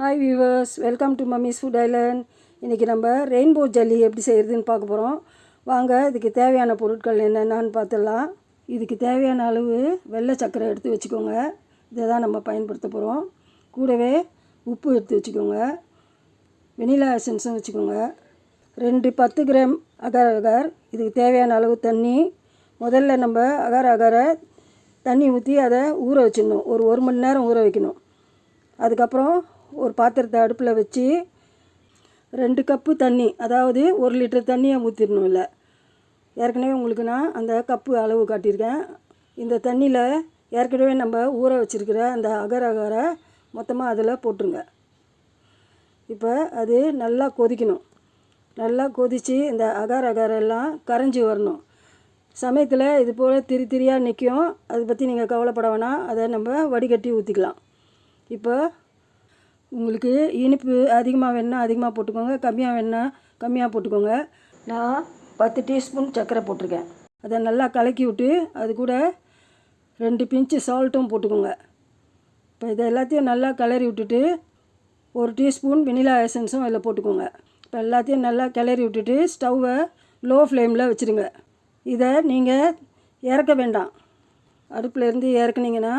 Hi viewers welcome to mummy's food island இன்றைக்கி நம்ம rainbow ஜல்லி எப்படி செய்கிறதுன்னு பார்க்க போகிறோம் வாங்க இதுக்கு தேவையான பொருட்கள் என்னென்னு பார்த்துடலாம். இதுக்கு தேவையான அளவு வெள்ளை சர்க்கரை எடுத்து வச்சுக்கோங்க. இதை தான் நம்ம பயன்படுத்த போகிறோம் கூடவே உப்பு எடுத்து வச்சுக்கோங்க. வெனிலா எசன்ஸும் வச்சுக்கோங்க. ரெண்டு பத்து கிராம் அகர் அகர். இதுக்கு தேவையான அளவு தண்ணி. முதல்ல நம்ம அகர் அகரை தண்ணி ஊற்றி அதை ஊற வச்சிடணும். ஒரு ஒரு மணி நேரம் ஊற வைக்கணும். அதுக்கப்புறம் ஒரு பாத்திரத்தை அடுப்பில் வச்சு ரெண்டு கப்பு தண்ணி அதாவது ஒரு லிட்டர் தண்ணியை ஊற்றிடணும் இல்லை. ஏற்கனவே உங்களுக்கு நான் அந்த கப்பு அளவு காட்டியிருக்கேன். இந்த தண்ணியில் ஏற்கனவே நம்ம ஊற வச்சுருக்கிற அந்த அகர் அகரை மொத்தமாக அதில் போட்டுருங்க. இப்போ அது நல்லா கொதிக்கணும். நல்லா கொதித்து இந்த அகார் எல்லாம் கரைஞ்சி வரணும். சமயத்தில் இது போல் திரி திரியாக நிற்கும் அதை பற்றி நீங்கள் கவலைப்பட வேணாம். அதை நம்ம வடிகட்டி ஊற்றிக்கலாம் இப்போ உங்களுக்கு இனிப்பு அதிகமாக வேணுன்னா அதிகமாக போட்டுக்கோங்க கம்மியாக வேணுன்னா கம்மியாக போட்டுக்கோங்க. நான் பத்து டீஸ்பூன் சர்க்கரை போட்டிருக்கேன். அதை நல்லா கலக்கி விட்டு அது கூட ரெண்டு பிஞ்சு சால்ட்டும் போட்டுக்கோங்க. இப்போ இதை எல்லாத்தையும் நல்லா கிளறி விட்டுட்டு ஒரு டீஸ்பூன் வெனிலா எசன்ஸும் அதில் போட்டுக்கோங்க. இப்போ எல்லாத்தையும் நல்லா கிளறி விட்டுட்டு ஸ்டவ்வை லோ ஃப்ளேமில் வச்சுருங்க. இதை நீங்கள் இறக்க வேண்டாம். அடுப்பில் இருந்து இறக்குனீங்கன்னா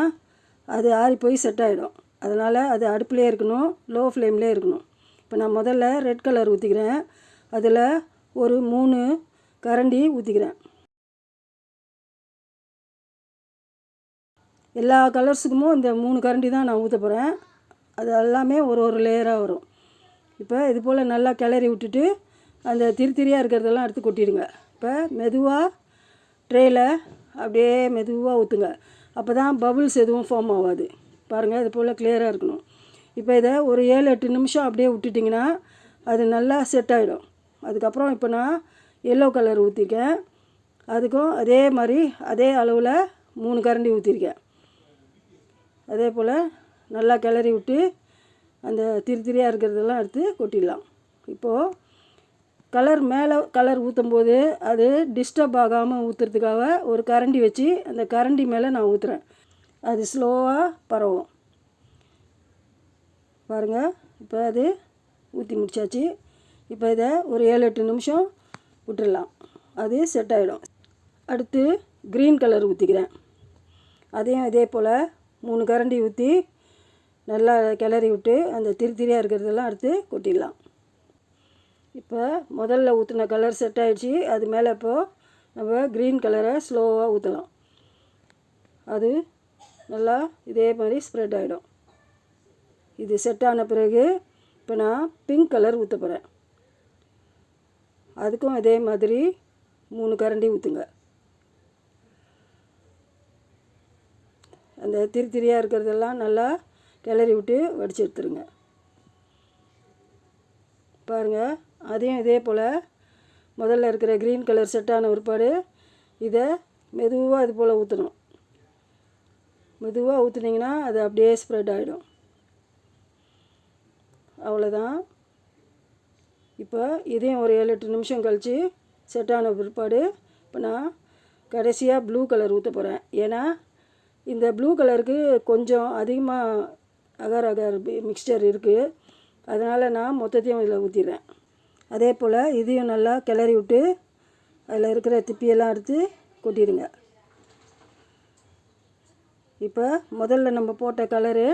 அது ஆறி போய் செட் ஆகிடும் அதனால் அது அடுப்புலேயே இருக்கணும் லோ ஃப்ளேம்லேயே இருக்கணும். இப்போ நான் முதல்ல ரெட் கலர் ஊற்றிக்கிறேன் அதில் ஒரு மூணு கரண்டி ஊற்றிக்கிறேன் எல்லா கலர்ஸுக்குமும் இந்த மூணு கரண்டி தான் நான் ஊற்ற போகிறேன் அது எல்லாமே ஒரு ஒரு லேயராக வரும். இப்போ இது போல் நல்லா கிளறி விட்டுட்டு அந்த திருத்திரியாக திரியாக இருக்கிறதெல்லாம் எடுத்து கொட்டிடுங்க. இப்போ மெதுவாக ட்ரேயில் அப்படியே மெதுவாக ஊற்றுங்க அப்போ தான் பபுள்ஸ் எதுவும் ஃபார்ம் ஆகாது. பாருங்கள் இது போல் கிளியராக இருக்கணும். இப்போ இதை ஒரு ஏழு எட்டு நிமிஷம் அப்படியே விட்டுட்டிங்கன்னா அது நல்லா செட் ஆகிடும் அதுக்கப்புறம் இப்போ நான் எல்லோ கலர் ஊற்றிருக்கேன் அதுக்கும் அதே மாதிரி அதே அளவில் மூணு கரண்டி ஊற்றிருக்கேன் அதே போல் நல்லா கிளறி விட்டு அந்த திரி திரியாக இருக்கிறதெல்லாம் எடுத்து கொட்டிடலாம். இப்போது கலர் மேலே கலர் ஊற்றும் போது அது டிஸ்டர்ப் ஆகாமல் ஊற்றுறதுக்காக ஒரு கரண்டி வச்சு அந்த கரண்டி மேலே நான் ஊற்றுறேன் அது ஸ்லோவாக பரவும். பாருங்கள் இப்போ அது ஊற்றி முடிச்சாச்சு. இப்போ இதை ஒரு ஏழு எட்டு நிமிஷம் விட்டுடலாம் அது செட் ஆகிடும் அடுத்து க்ரீன் கலர் ஊற்றிக்கிறேன் அதையும் இதே போல் மூணு கரண்டி ஊற்றி நல்லா கிளறி விட்டு அந்த திரி திரியாக இருக்கிறதெல்லாம் எடுத்து கொட்டிடலாம். இப்போ முதல்ல ஊற்றின கலர் செட் ஆகிடுச்சு அது மேலே இப்போது நம்ம க்ரீன் கலரை ஸ்லோவாக ஊற்றலாம் அது நல்லா இதே மாதிரி ஸ்ப்ரெட் ஆகிடும் இது செட் ஆன பிறகு இப்போ நான் பிங்க் கலர் ஊற்ற போகிறேன் அதுக்கும் இதே மாதிரி மூணு கரண்டி ஊற்றுங்க அந்த திரி திரியாக இருக்கிறதெல்லாம் நல்லா கிளறி விட்டு வடித்து எடுத்துருங்க. பாருங்கள் அதையும் இதே போல் முதல்ல இருக்கிற க்ரீன் கலர் செட்டான ஒருபாடு இதை மெதுவாக இது போல் ஊற்றணும் மெதுவாக ஊற்றுனீங்கன்னா அது அப்படியே ஸ்ப்ரெட் ஆகிடும் அவ்வளோதான் இப்போ இதையும் ஒரு ஏழு எட்டு நிமிஷம் கழித்து செட்டான பிற்பாடு இப்போ நான் கடைசியாக ப்ளூ கலர் ஊற்ற போகிறேன் ஏன்னா இந்த ப்ளூ கலருக்கு கொஞ்சம் அதிகமாக அகர் அகர் மிக்சர் இருக்குது அதனால் நான் மொத்தத்தையும் இதில் ஊற்றிடுறேன் அதே போல் இதையும் நல்லா கிளறி விட்டு அதில் இருக்கிற திப்பியெல்லாம் எடுத்து கொட்டிடுங்க. இப்போ முதல்ல நம்ம போட்ட கலரு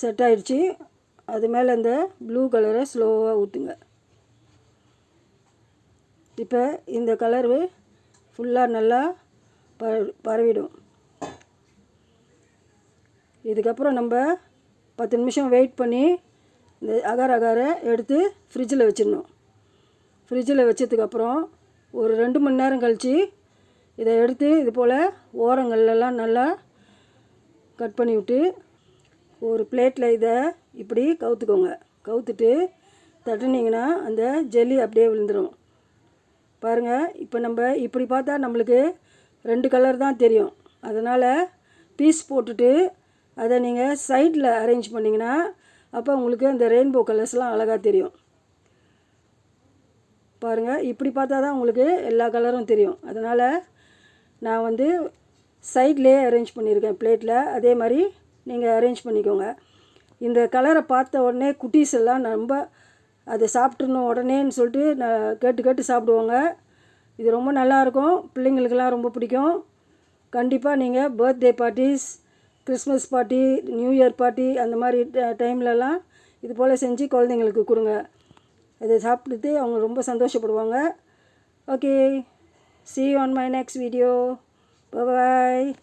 செட் ஆயிடுச்சு. அது மேலே இந்த ப்ளூ கலரை ஸ்லோவாக ஊற்றுங்க இப்போ இந்த கலரு ஃபுல்லாக நல்லா ப பரவிடும். இதுக்கப்புறம் நம்ம பத்து நிமிஷம் வெயிட் பண்ணி இந்த அகார அகாரை எடுத்து ஃப்ரிட்ஜில் வச்சிடணும். ஃப்ரிட்ஜில் வச்சதுக்கப்புறம் ஒரு ரெண்டு மணி நேரம் கழித்து இதை எடுத்து இது போல் ஓரங்கள்லாம் நல்லா கட் பண்ணி விட்டு ஒரு பிளேட்டில் இதை இப்படி கவுத்துக்கோங்க. கவுத்துட்டு தட்டுனீங்கன்னா அந்த ஜெல்லி அப்படியே விழுந்துடும் பாருங்கள் இப்போ நம்ம இப்படி பார்த்தா நம்மளுக்கு ரெண்டு கலர் தான் தெரியும். அதனால் பீஸ் போட்டுட்டு அதை நீங்கள் சைடில் அரேஞ்ச் பண்ணிங்கன்னா அப்போ உங்களுக்கு அந்த ரெயின்போ கலர்ஸ்லாம் அழகாக தெரியும். பாருங்கள் இப்படி பார்த்தா தான் உங்களுக்கு எல்லா கலரும் தெரியும். அதனால் நான் வந்து சைட்லேயே அரேஞ்ச் பண்ணியிருக்கேன் பிளேட்டில் அதே மாதிரி நீங்கள் அரேஞ்ச் பண்ணிக்கோங்க. இந்த கலரை பார்த்த உடனே குட்டீஸ் எல்லாம் ரொம்ப அதை சாப்பிட்றணும் உடனேன்னு சொல்லிட்டு நான் கேட்டு கேட்டு சாப்பிடுவாங்க. இது ரொம்ப நல்லாயிருக்கும் பிள்ளைங்களுக்கெல்லாம் ரொம்ப பிடிக்கும். கண்டிப்பாக நீங்கள் birthday parties Christmas party new year party அந்த மாதிரி டைம்லலாம் இது போல் செஞ்சு குழந்தைங்களுக்கு கொடுங்க. இதை சாப்பிட்டுட்டு அவங்க ரொம்ப சந்தோஷப்படுவாங்க. Okay see on my next video 拜拜。